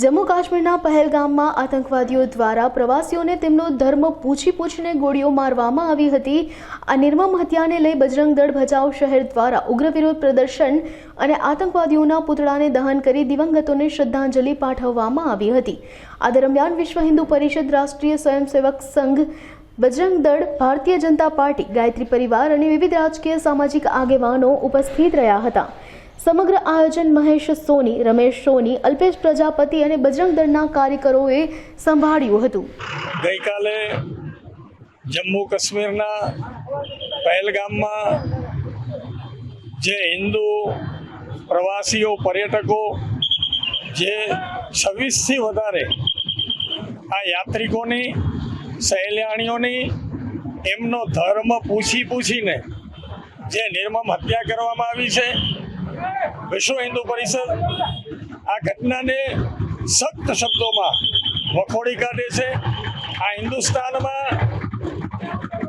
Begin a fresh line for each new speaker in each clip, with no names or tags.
જમ્મુ કાશ્મીરના પહેલગામમાં આતંકવાદીઓ દ્વારા પ્રવાસીઓને તેમનો ધર્મ પૂછી પૂછીને ગોળીઓ મારવામાં આવી હતી. આ નિર્મમ હત્યાને લઈ બજરંગ દળ ભચાઉ શહેર દ્વારા ઉગ્ર વિરોધ પ્રદર્શન અને આતંકવાદીઓના પૂતળાને દહન કરી દિવંગતોને શ્રદ્ધાંજલિ પાઠવવામાં આવી હતી. આ દરમિયાન વિશ્વ હિન્દુ પરિષદ રાષ્ટ્રીય સ્વયંસેવક સંઘ, બજરંગ દળ, ભારતીય જનતા પાર્ટી, ગાયત્રી પરિવાર અને વિવિધ રાજકીય સામાજિક આગેવાનો ઉપસ્થિત રહ્યા હતા. સમગ્ર આયોજન મહેશ સોની, રમેશ સોની, અલ્પેશ પ્રજાપતિ અને બજરંગ દળના કાર્યકરોએ સંભાળ્યું હતું.
ગઈકાલે જમ્મુ કાશ્મીરના પહેલગામમાં જે હિન્દુ પ્રવાસીઓ, પર્યટકો જે છવ્વીસથી વધારે આ યાત્રિકોની, સહેલાણીઓની એમનો ધર્મ પૂછી પૂછીને જે નિર્મમ હત્યા કરવામાં આવી છે વિશ્વ હિન્દુ પરિષદ આ ઘટનાને સખ્ત શબ્દોમાં વખોડી કાઢે છે. આ હિન્દુસ્તાનમાં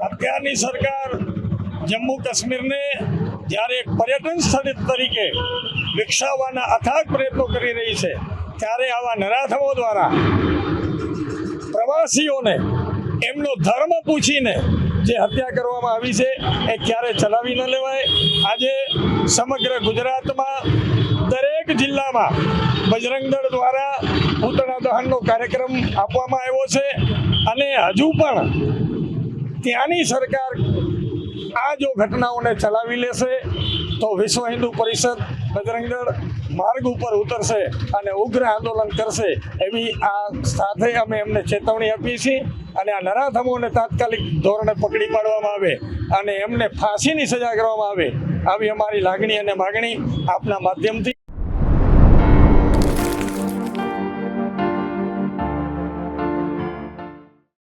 અત્યારની સરકાર જમ્મુ કાશ્મીરને જ્યારે એક પર્યટન સ્થળ તરીકે વિકસાવવાના અથાગ પ્રયત્નો કરી રહી છે, ત્યારે આવા નરાધમો દ્વારા પ્રવાસીઓને એમનો ધર્મ પૂછીને જે હત્યા કરવામાં આવી છે એ ક્યારે ચલાવી ન લેવાય? આજે સમગ્ર ગુજરાતમાં દરેક જિલ્લામાં બજરંગ દળ દ્વારા પૂતળા દહનનો કાર્યક્રમ આપવામાં આવ્યો છે અને હજુ પણ ત્યાંની સરકાર આ જો ઘટનાઓને ચલાવી લેશે, તો વિશ્વ હિન્દુ પરિષદ બજરંગ દળ માર્ગ ઉપર ઉતરશે અને ઉગ્ર આંદોલન કરશે એવી આ સાથે અમે એમને ચેતવણી આપી છીએ અને આ નરાધમોને તાત્કાલિક ધોરણે પકડી પાડવામાં આવે અને એમને ફાંસીની સજા કરવામાં આવે. આવી અમારી લાગણી અને માગણી આપના માધ્યમથી